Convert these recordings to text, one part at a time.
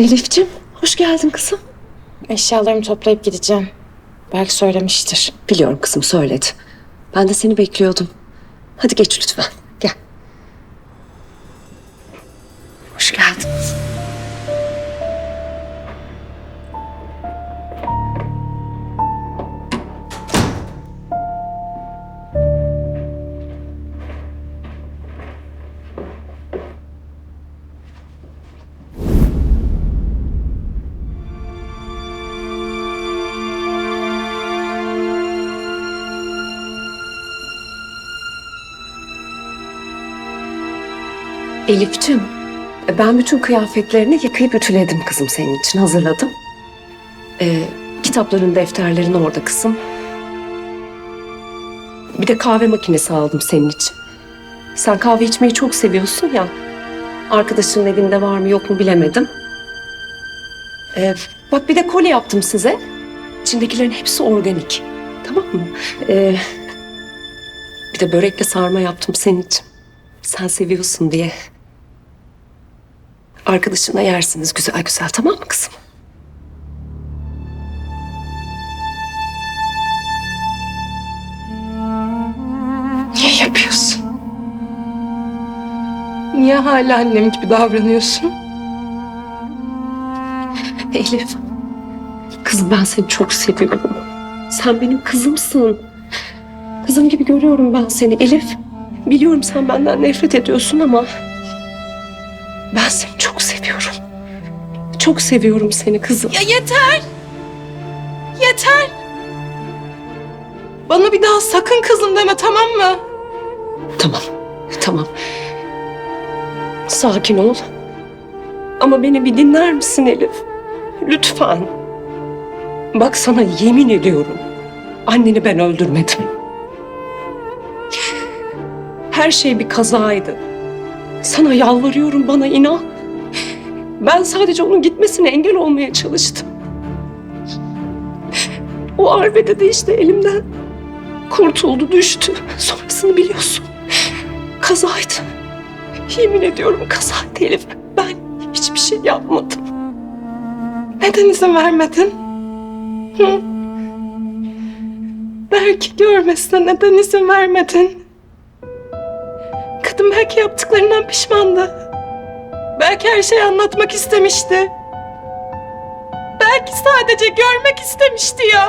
Elif'ciğim hoş geldin kızım. Eşyalarımı toplayıp gideceğim. Belki söylemiştir. Biliyorum kızım söyledi. Ben de seni bekliyordum. Hadi geç lütfen. Elif'ciğim e, ben bütün kıyafetlerini yıkayıp ütüledim kızım senin için hazırladım. Ee, kitapların defterlerin orada kızım. Bir de kahve makinesi aldım senin için. Sen kahve içmeyi çok seviyorsun ya. Arkadaşının evinde var mı yok mu bilemedim. Ee, bak bir de koli yaptım size. İçindekilerin hepsi organik. Tamam mı? Ee, bir de börekle sarma yaptım senin için. Sen seviyorsun diye. Arkadaşına yersiniz güzel güzel tamam mı kızım? Niye yapıyorsun? Niye hala annem gibi davranıyorsun? Elif. Kızım ben seni çok seviyorum. Sen benim kızımsın. Kızım gibi görüyorum ben seni Elif. Biliyorum sen benden nefret ediyorsun ama... Ben seni çok seviyorum. Çok seviyorum seni kızım. Ya yeter! Yeter! Bana bir daha sakın kızım deme tamam mı? Tamam, tamam. Sakin ol. Ama beni bir dinler misin Elif? Lütfen. Bak sana yemin ediyorum. Anneni ben öldürmedim. Her şey bir kazaydı. Sana yalvarıyorum bana inan. Ben sadece onun gitmesine engel olmaya çalıştım. O arbede de işte elimden kurtuldu, düştü. Sonrasını biliyorsun. Kazaydı. Yemin ediyorum kazaydı Elif. Ben hiçbir şey yapmadım. Neden izin vermedin? Hı? Belki görmesine neden izin vermedin? Kadın belki yaptıklarından pişmandı. Belki her şeyi anlatmak istemişti. Belki sadece görmek istemişti ya.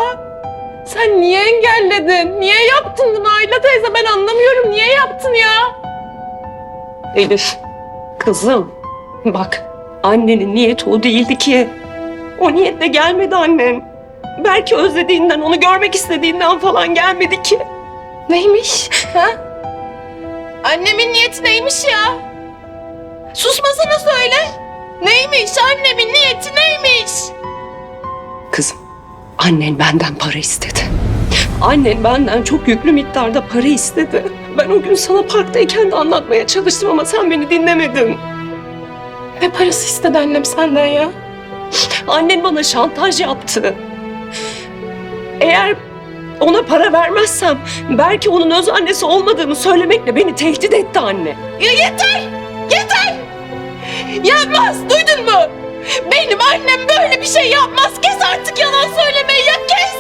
Sen niye engelledin? Niye yaptın bunu Ayla teyze? Ben anlamıyorum. Niye yaptın ya? Elif, kızım bak annenin niyeti o değildi ki. O niyetle gelmedi annen. Belki özlediğinden, onu görmek istediğinden falan gelmedi ki. Neymiş? Ha? Annemin niyeti neymiş ya? Susmasana söyle. Neymiş? Annemin niyeti neymiş? Kızım, annen benden para istedi. Annen benden çok yüklü miktarda para istedi. Ben o gün sana parktayken de anlatmaya çalıştım ama sen beni dinlemedin. Ne parası istedi annem senden ya? Annen bana şantaj yaptı. Eğer ona para vermezsem belki onun öz annesi olmadığını söylemekle beni tehdit etti anne. Ya yeter! Yeter! Yapmaz! Duydun mu? Benim annem böyle bir şey yapmaz. Kes artık yalan söylemeyi ya kes!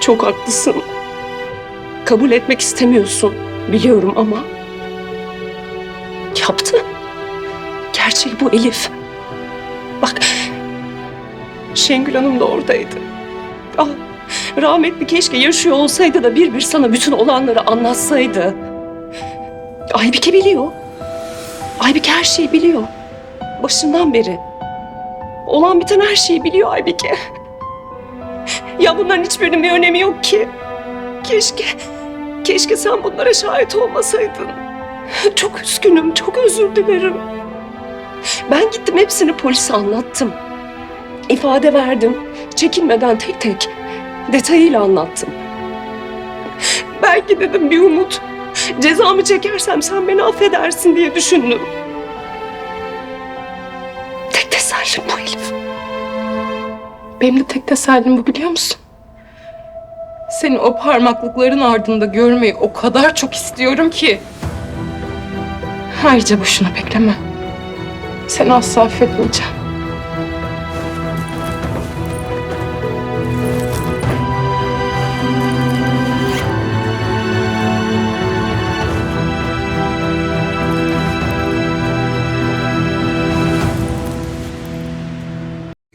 Çok haklısın. Kabul etmek istemiyorsun. Biliyorum ama yaptı. Gerçek bu Elif. Bak Şengül Hanım da oradaydı. Ah, rahmetli keşke yaşıyor olsaydı da bir bir sana bütün olanları anlatsaydı. Aybike biliyor. Aybike her şeyi biliyor. Başından beri. Olan biten her şeyi biliyor Aybike. Ya bunların hiçbirinin bir önemi yok ki. Keşke, keşke sen bunlara şahit olmasaydın. Çok üzgünüm, çok özür dilerim. Ben gittim hepsini polise anlattım. İfade verdim. Çekinmeden tek tek detayıyla anlattım. Belki dedim bir umut. Cezamı çekersem sen beni affedersin diye düşündüm. Tek tesellim bu Elif. Benim de tek tesellim bu biliyor musun? Seni o parmaklıkların ardında görmeyi o kadar çok istiyorum ki. Ayrıca boşuna bekleme. Seni asla affetmeyeceğim.